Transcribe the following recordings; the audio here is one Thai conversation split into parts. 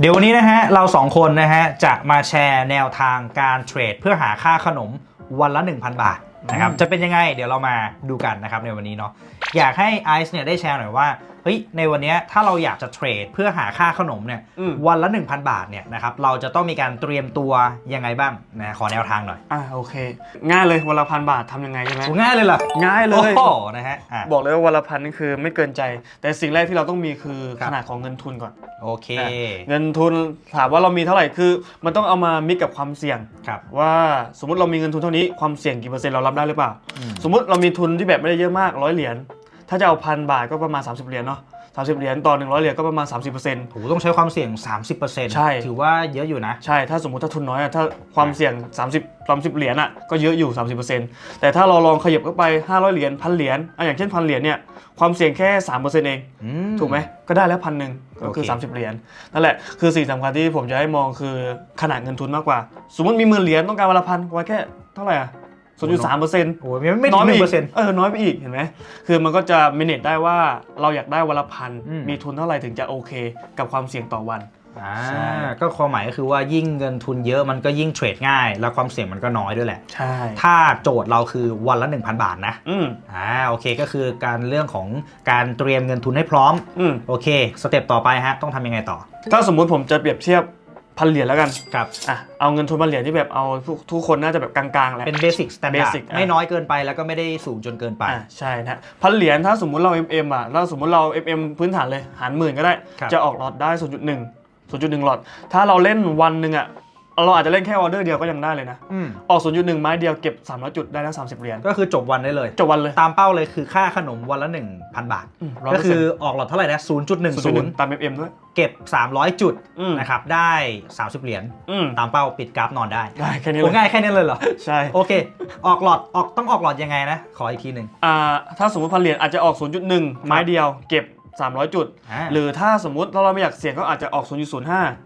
เดี๋ยววันนี้นะฮะเราสองคนนะฮะจะมาแชร์แนวทางการเทรด เพื่อหาค่าขนมวันละ 1,000 บาทนะครับอืมจะเป็นยังไงเดี๋ยวเรามาดูกันนะครับในวันนี้เนาะอยากให้ไอซ์เนี่ยได้แชร์หน่อยว่า เฮ้ยในวันเนี้ยถ้าเราอยากจะเทรดเพื่อหาค่าขนมเนี่ยอืมวันละ 1,000 บาทเนี่ยนะครับเราจะต้องมีการเตรียมตัวยังไงบ้างนะขอแนวทางหน่อยอ่าโอเค ง่ายเลยวันละพันบาททำยังไงใช่ไหมโอ้ง่ายเลยเหรอง่ายเลโอ้ยโหนะฮะอะบอกเลยว่าวันละพันนี่คือไม่เกินใจ แต่สิ่งแรกที่เราต้องมีคือครับขนาดของเงินทุนก่อนโอเคอะเงินทุนถามว่าเรามีเท่าไหร่คือ มันต้องเอามามิกกับความเสี่ยงครับว่าสมมติเรามีเงินทุนเท่านี้ความเสี่ยงกี่เปอร์เซ็นต์เรารับได้หรือเปล่าอืมสมมติเรามีทุนที่แบบไม่ได้เยอะมากร้อยเหรียญ ถ้าจะเอาพันบาทก็ประมาณ 30 เหรียญเนาะ30เหรียญต่อ 100 เหรียญก็ประมาณ 30%โหต้องใช้ความเสี่ยง 30%ใช่ ถือว่าเยอะอยู่นะ ใช่ ถ้าสมมติถ้าทุนน้อยอะถ้าความเสี่ยง 30 30 เหรียญอะก็เยอะอยู่ 30%แต่ถ้าเราลองขยับเข้าไป 500 เหรียญพันเหรียญอะอย่างเช่นพันเหรียญเนี่ยความเสี่ยงแค่ 3%เองอืถูกไหม ก็ได้แล้วพันหนึ่งก็คือโอเค30 เหรียญ นั่นแหละ คือสิ่งสำคัญที่ผมจะให้มองคือขนาดเงินทุนมากกว่า สมมติมีหมื่นเหรียญต้องการวันละพันไว้แค่เท่าไหร่อะ 0.3เปอร์เซ็นต์โอ้ยไม่ไม่น้ถึอยงหไปนึ่งอีเปอร์เซ็นต์กเออน้อยไปอีกเห็นไหมคือมันก็จะ manage ได้ว่าเราอยากได้วันละพันอืมมีทุนเท่าไหร่ถึงจะโอเค กับความเสี่ยงต่อวันอ่าใช่ก็ความหมายก็คือว่ายิ่งเงินทุนเยอะมันก็ยิ่งเทรดง่าย แล้วความเสี่ยงมันก็น้อยด้วยแหละ ใช่ ถ้าโจทย์เราคือวันละ 1,000 บาทนะ อืมอ่าโอเคก็คือการเรื่องของการเตรียมเงินทุนให้พร้อม อืมโอเค สเต็ปต่อไปฮะ ต้องทำยังไงต่อ ถ้าสมมุติผมจะเปรียบเทียบ พันเหรียญแล้วกันครับอะเอาเงินทุนพันเหรียญที่แบบเอาทุกทุกคนน่าจะแบบกลางๆแหละ เป็นเบสิกสแตนดาร์ด Basic อะ ไม่น้อยเกินไปแล้วก็ไม่ได้สูงจนเกินไป อะใช่นะพันเหรียญถ้าสมมุติเรา MM อะถ้าสมมุติเรา MM พื้นฐานเลยหารหมื่นก็ได้ ครับ จะออกหลอดได้ 0.1 0.1หลอด ถ้าเราเล่นวันหนึ่งอะ เราอาจจะเล่นแค่ออเดอร์เดียวก็ยังได้เลยนะ อืมออก 0.1 ไม้เดียวเก็บ 300 จุดได้แล้ว 30 เหรียญก็คือจบวันได้เลย จบวันเลย ตามเป้าเลยคือค่าขนมวันละ 1,000 บาท อืมก็คือ100%ออกหลอดเท่าไหร่นะ0.10 0.1ตาม MM ด้วย เก็บ 300 จุดอืม นะครับได้ 30 เหรียญอืมตามเป้าปิดกราฟนอนได้ได้แค่นี้โอ้เลยง่ายแค่นี้เลยเหรอ ใช่ โอเค ออกหลอดออกต้องออกหลอดยังไงนะ ขออีกทีหนึ่ง อ่าถ้าสมมติพันเหรียญอาจจะออก 0.1 ไม้เดียวเก็บ 300 จุด อ่าหรือถ้าสมมุติเราไม่อยากเสี่ยงก็อาจจะออก 0.05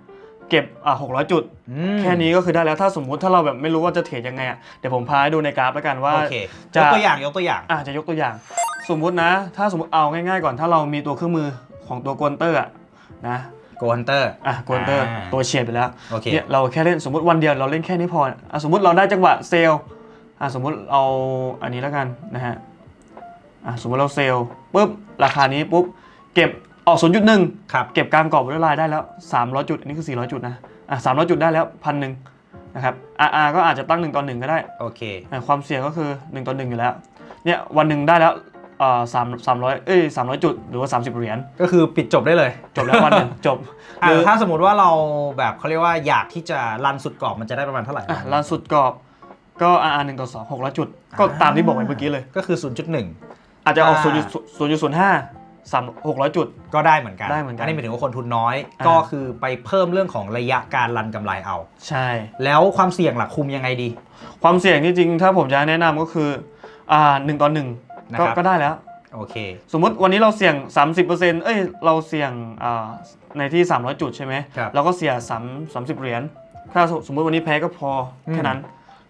เก็บอ่า600จุดมแค่นี้ก็คือได้แล้วถ้าสมมุติถ้าเราแบบไม่รู้ว่าจะเทรดยังไงอะเดี๋ยวผมพาให้ดูในกราฟแล้วกันว่าโอเคจะยกตัวอย่างยกตัวอย่างอะจะยกตัวอย่าง สมมุตินะ ถ้าสมมติเอาง่าย ๆ ก่อนถ้าเรามีตัวเครื่องมือของตัวกวนเตอร์อะนะโกฮันเตอร์อะกวนเตอร์อ่าตัวเฉียดไปแล้วโอเคเนี่ยเราแค่เล่นสมมติวันเดียวเราเล่นแค่นี้พออะสมมติเราได้จังหวะเซลล์อะสมมติเอาอันนี้แล้วกันนะฮะอะสมมติเราเซลล์ปุ๊บราคานี้ปุ๊บเก็บ ออก0.1ครับเก็บกลางกรอบไว้ลายได้แล้ว 300 จุด อันนี้คือ 400 จุดนะอะ300 จุดได้แล้วพันหนึ่งนะครับ RR ก็อาจจะตั้ง 1ต่อ1ก็ได้โอเคอะความเสี่ยงก็คือ 1ต่อ1อยู่แล้วเนี่ยวันหนึ่งได้แล้วเอ่อสามสามร้อยเอ้ยสามร้อยจุดหรือว่า 30 เหรียญก็คือปิดจบได้เลยจบแล้ววันหนึ่งจบอะหรือถ้าสมมติว่าเราแบบเขาเรียกว่าอยากที่จะรันสุดกรอบมันจะได้ประมาณเท่าไหร่อะล่าสุดกรอบก็ RR 1ต่อ2 600 จุด ก็ตามที่บอกไปเมื่อกี้เลยก็คือ 0.1 อาจจะออก อ่า0.05 3 600จุด ก็ได้เหมือนกันได้เหมือนกันนนี้หมายถึงว่าคนทุนน้อย อ่า ก็คือไปเพิ่มเรื่องของระยะการรันกำไรเอา ใช่ แล้วความเสี่ยงหลักคุมยังไงดี ความเสี่ยงที่จริงถ้าผมจะแนะนำก็คืออ่า1ต่อ1นะก็ครับ ก็ได้แล้ว โอเค สมมติวันนี้เราเสี่ยง 30%เอ้ยเราเสี่ยงอ่าในที่ 300 จุดใช่ไหมครับ เราก็เสีย3 30 เหรียญถ้าสมมติวันนี้แพ้ก็พออมแค่นั้น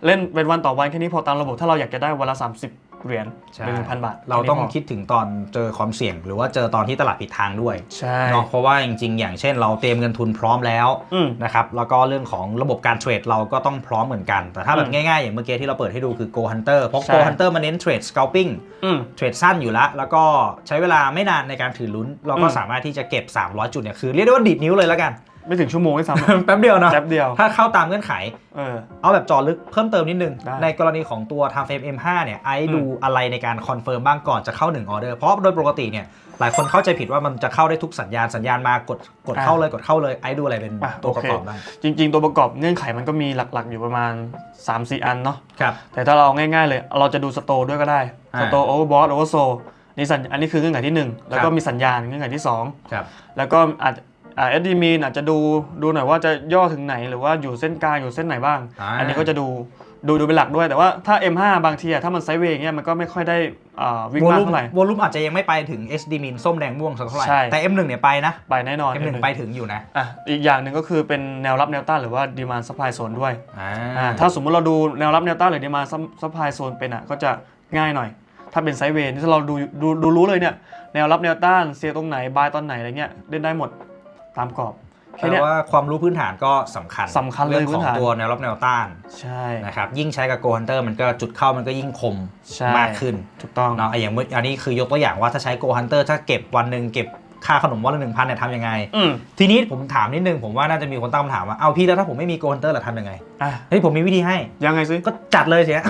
เล่นเป็นวันต่อวันแค่นี้พอตามระบบถ้าเราอยากจะได้วันละ 30 เหรียญใช่หนึ่งพันบาท เราต้องแนี้พคิดถึงตอนเจอความเสี่ยง หรือว่าเจอตอนที่ตลาดผิดทางด้วยใช่เนาะเพราะว่าจริงๆ อย่างเช่น เราเตรียมเงินทุนพร้อมแล้วอืมนะครับแล้วก็เรื่องของระบบการเทรดเราก็ต้องพร้อมเหมือนกัน แต่ถ้าแบบอืมง่ายๆ อย่างเมื่อกี้ที่เราเปิดให้ดูคือ Go Hunter เพราะใช่ Go Hunter มันเน้นเทรด scalping อืมเทรดสั้นอยู่แล้วแล้วก็ใช้เวลาไม่นานในการถือลุ้น เราก็อืมสามารถที่จะเก็บ 300 จุดเนี่ยคือเรียกได้ว่าดีดนิ้วเลยแล้วกันไม่ถึงชั่วโมงไม่ซ้ำ แป๊บเดียวเนาะแป๊บเดียว ถ้าเข้าตามเงื่อนไข เออ เอาแบบเจอลึกเพิ่มเติมนิดนึง ได้ในกรณีของตัว Time Frame M5 เนี่ยไอ้อืมดูอะไรในการคอนเฟิร์มบ้างก่อนจะเข้า 1 ออเดอร์ เพราะโดยปกติเนี่ยหลายคนเข้าใจผิดว่ามันจะเข้าได้ทุกสัญญาณสัญญาณมากดกดเข้าเลยกดเข้าเลยไอ้ดูอะไรเป็นอะตัวโอประเคกอบบ้างจริง ๆ ตัวประกอบเงื่อนไขมันก็มีหลักๆ อยู่ประมาณ 3-4 อันเนาะ ครับ แต่ถ้าเราเอาง่ายๆเลย เราจะดูสโตร์ด้วยก็ได้ อ่า สโตร์โอเวอร์บอสโอเวอร์โซนี่สัญอันนี้คือเงื่อนไขที่ 1 แล้วก็ครับมีสัญญาณเงื่อนไขที่ 2 ครับ แล้วก็อาจอ่า เอสดีมีนอาจจะดูดูหน่อยว่าจะย่อถึงไหนหรือว่าอยู่เส้นกลางอยู่เส้นไหนบ้าง อ่า อันนี้ก็จะดูดูดูเป็นหลักด้วยแต่ว่าถ้า M5 บางทีอะถ้ามันไซด์เวย์อย่างเงี้ยมันก็ไม่ค่อยได้อ่าวิ่งวอมากลุ่มเท่าไหร่ วอลุ่มอาจจะยังไม่ไปถึง SD min ส้มแดงม่วงสักเท่าไหร่ ใช่ แต่ M1 เนี่ยไปนะ ไปแน่นอน M1 ไปถึงอยู่นะอะอีกอย่างหนึ่งก็คือเป็นแนวรับแนวต้านหรือว่า demand supply zone ด้วยอ่าอ่าถ้าสมมติเราดูแนวรับแนวต้านหรือ demand supply zone เป็นอะก็จะง่ายหน่อย ถ้าเป็นไซด์เวย์นี่ถ้าเราดูดูดูรู้เลยเนี่ยแนวรับแนวต้านเซียร์ตรงไหนบายตอนไหนอะไรเงี้ยเล่นได้หมด ตามกรอบแค่แปลเนี้ยว่าความรู้พื้นฐานก็สำคัญสำคัญเลยเรื่องขพื้องนฐานตัวแนวรับแนวต้านใช่นะครับยิ่งใช้กับโกฮันเตอร์มันก็จุดเข้ามันก็ยิ่งคมใช่มากขึ้นถูกต้องเนาะอะอย่างเมื่ออันนี้คือยกตัวอย่างว่าถ้าใช้โกฮันเตอร์ถ้าเก็บวันหนึ่งเก็บ ค่าขนมวันละหนึ่งพันเนี่ยทำยังไง อืมทีนี้ผมถามนิดนึงผมว่าน่าจะมีคนตั้งคำถามว่า เอาพี่แล้วถ้าผมไม่มีโกฮันเตอร์ล่ะทำยังไง อะเฮ้ยผมมีวิธีให้ ยังไงซิก็จัดเลยเสีย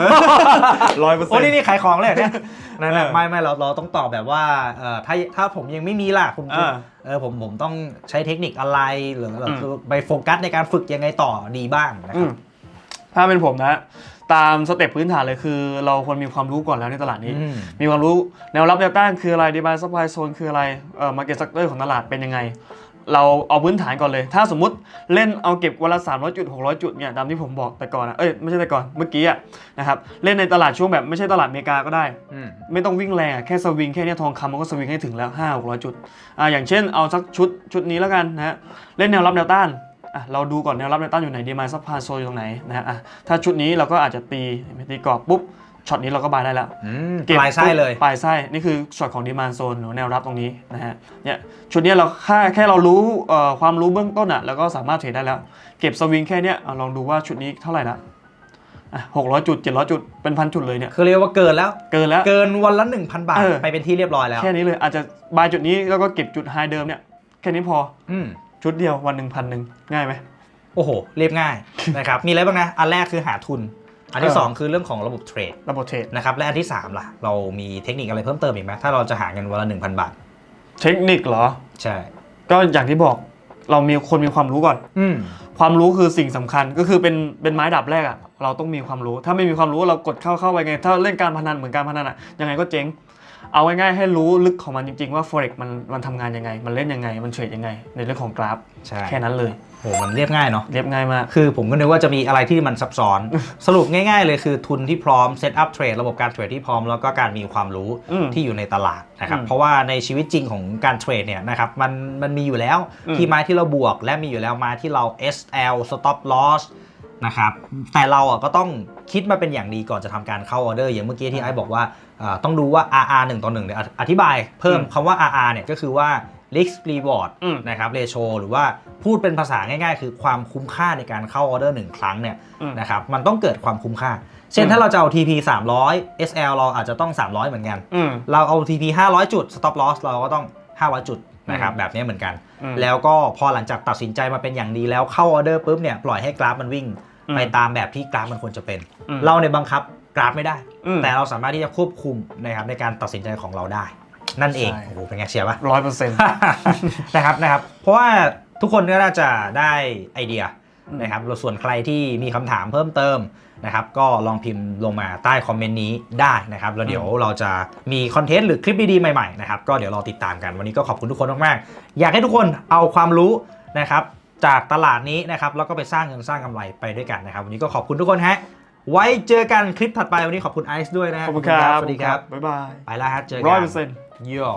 ร้อยเปอร์เซ็โอ้นต์ นี่นี่ขายของเลยเหรอเนี่ยนั่นเอนะอไม่ไม่เราเราต้องตอบแบบว่าเอ่อถ้าถ้าผมยังไม่มีล่ะผมเออเออผมผมต้องใช้เทคนิคอะไรหรือหรืออืมไปโฟกัสในการฝึกยังไงต่อดีบ้างนะคอืรับ ม ถ้าเป็นผมนะ ตามสเต็ปพื้นฐานเลยคือ เราควรมีความรู้ก่อนแล้วในตลาดนี้ อืม มีความรู้แนวรับแนวต้านคืออะไรดีบายซัพพลายโซนคืออะไรเอ่อมาร์เก็ต s ักเตอร์ของตลาดเป็นยังไง เราเอาพื้นฐานก่อนเลย ถ้าสมมติเล่นเอาเก็บวันละ300จุด600 จุดเนี่ยตามที่ผมบอกแต่ก่อนนะเอ้ยไม่ใช่แต่ก่อนเมื่อกี้อะนะครับเล่นในตลาดช่วงแบบไม่ใช่ตลาดอเมริกาก็ได้ อืม ไม่ต้องวิ่งแรงอะแค่สวิงแค่เนี้ยทองคำมันก็สวิงให้ถึงแล้ว5 600 จุดอ่าอย่างเช่นเอาสักชุดชุดนี้แล้วกันนะฮะเล่นแนวรับแนวต้าน อะเราดูก่อนแนวรับแนวต้านอยู่ไหนดีมาซัพพลายโซนอยู่ตรงไหนนะฮะอะถ้าชุดนี้เราก็อาจจะตีตีกรอบปุ๊บช็อตนี้เราก็บายได้แล้วอืมเก็บปลายไส้เลยปลายไส้นี่คือช็อตของดีมานโซนหรือแนวรับตรงนี้นะฮะเนี่ยชุดเนี้ยเราแค่แค่เรารู้เอ่อความรู้เบื้องต้นอะแล้วก็สามารถเทรดได้แล้ว เก็บสวิงแค่เนี้ยเอาลองดูว่าชุดนี้เท่าไหร่ละอะหกร้อยจุดเจ็ดร้อยจุดเป็นพันจุดเลยเนี่ยคือเรียกว่าเกินแล้วเกินแล้วเกินวันละ1,000บาทเออไปเป็นที่เรียบร้อยแล้ว แค่นี้เลยอาจจะบายจุดนี้แล้วก็เก็บจุดไฮเดิมเนี่ยแค่นี้พออืม ชุดเดียววันหนึ่งพันหนึ่งง่ายไหม โอ้โห เรียบง่าย นะครับ มีอะไรบ้างนะ อันแรกคือหาทุน อันที่เออ2คือเรื่องของระบบเทรด ระบบเทรดนะครับ และอันที่ 3 ล่ะ เรามีเทคนิคอะไรเพิ่มเติมอีกไหมถ้าเราจะหาเงินวันละ1,000บาท เทคนิคเหรอ ใช่ ก็อย่างที่บอกเรามีคนมีความรู้ก่อน อืมความรู้คือสิ่งสำคัญก็คือเป็นเป็นไม้ดับแรกอะเราต้องมีความรู้ ถ้าไม่มีความรู้เรากดเข้าเข้าไปไง ถ้าเล่นการพนันเหมือนการพนันอะยังไงก็เจ๊ง เอาง่ายๆให้รู้ลึกของมันจริงๆว่า forex มันมันทำงานยังไง มันเล่นยังไง มันเทรดยังไง ในเรื่องของกราฟ ใช่ แค่นั้นเลย โหมันเรียบง่ายเนาะ เรียบง่ายมาก คือผมก็นึกว่าจะมีอะไรที่มันซับซ้อน สรุปง่ายๆเลยคือทุนที่พร้อมเซตอัพเทรดระบบการเทรดที่พร้อมแล้วก็การมีความรู้อืมที่อยู่ในตลาดนะครับอืมเพราะว่าในชีวิตจริงของการเทรดเนี่ยนะครับมันมันมีอยู่แล้ว อืมที่ไม้ที่เราบวก และมีอยู่แล้วไม้ที่เรา SL stop loss นะครับแต่เราอะก็ต้องคิดมาเป็นอย่างดีก่อนจะทำการเข้าออเดอร์อย่างเมื่อกี้ที่ไอ้บอกว่าอ่าต้องดูว่า RR 1ต่อ1เนี่ยออธิบายเพิ่มอืมคำว่า RR เนี่ยก็คือว่า risk reward อืมนะครับ ratio หรือว่าพูดเป็นภาษาง่ายๆ คือความคุ้มค่าในการเข้าออเดอร์หนึ่งครั้งเนี่ยอืมนะครับมันต้องเกิดความคุ้มค่า เช่นอืมถ้าเราจะเอา TP 300 SL เราอาจจะต้อง 300 เหมือนกันอืมเราเอา TP 500 จุด stop loss เราก็ต้อง 500 จุดนะครับอืมแบบนี้เหมือนกันอืมแล้วก็พอหลังจากตัดสินใจมาเป็นอย่างดีแล้วเข้าออเดอร์ปุ๊บเนี่ยปล่อยให้กราฟมันวิ่งอืม ไปตามแบบที่กราฟมันควรจะเป็นอืมเราในยบังคับกราฟไม่ได้อืมแต่เราสามารถที่จะควบคุมนะครับในการตัดสินใจของเราได้ นั่นเองใช่โอ้โหเป็นไงเชียร์ปะร้อยเปอร์เซ็นต์นะครับนะครับเพราะว่าทุกคนก็น่าจะได้ไอเดียอืมนะครับส่วนใครที่มีคำถามเพิ่มเติมนะครับก็ลองพิมพ์ลงมาใต้คอมเมนต์นี้ได้นะครับแล้วเดี๋ยวเราจะมีคอนเทนต์หรือคลิปดีๆ ใหม่ๆนะครับก็เดี๋ยวรอติดตามกันวันนี้ก็ขอบคุณทุกคนมากๆอยากให้ทุกคนเอาความรู้นะครับ จากตลาดนี้นะครับแล้วก็ไปสร้างเงินสร้างกำไรไปด้วยกันนะครับ วันนี้ก็ขอบคุณทุกคนฮะ ไว้เจอกันคลิปถัดไปวันนี้ขอบคุณไอซ์ด้วยนะฮะขอบคุณครับ สวัสดีครับ บ๊ายบาย ไปแล้วฮะเจอกัร้อยเปอร์เซ็นต์ โย่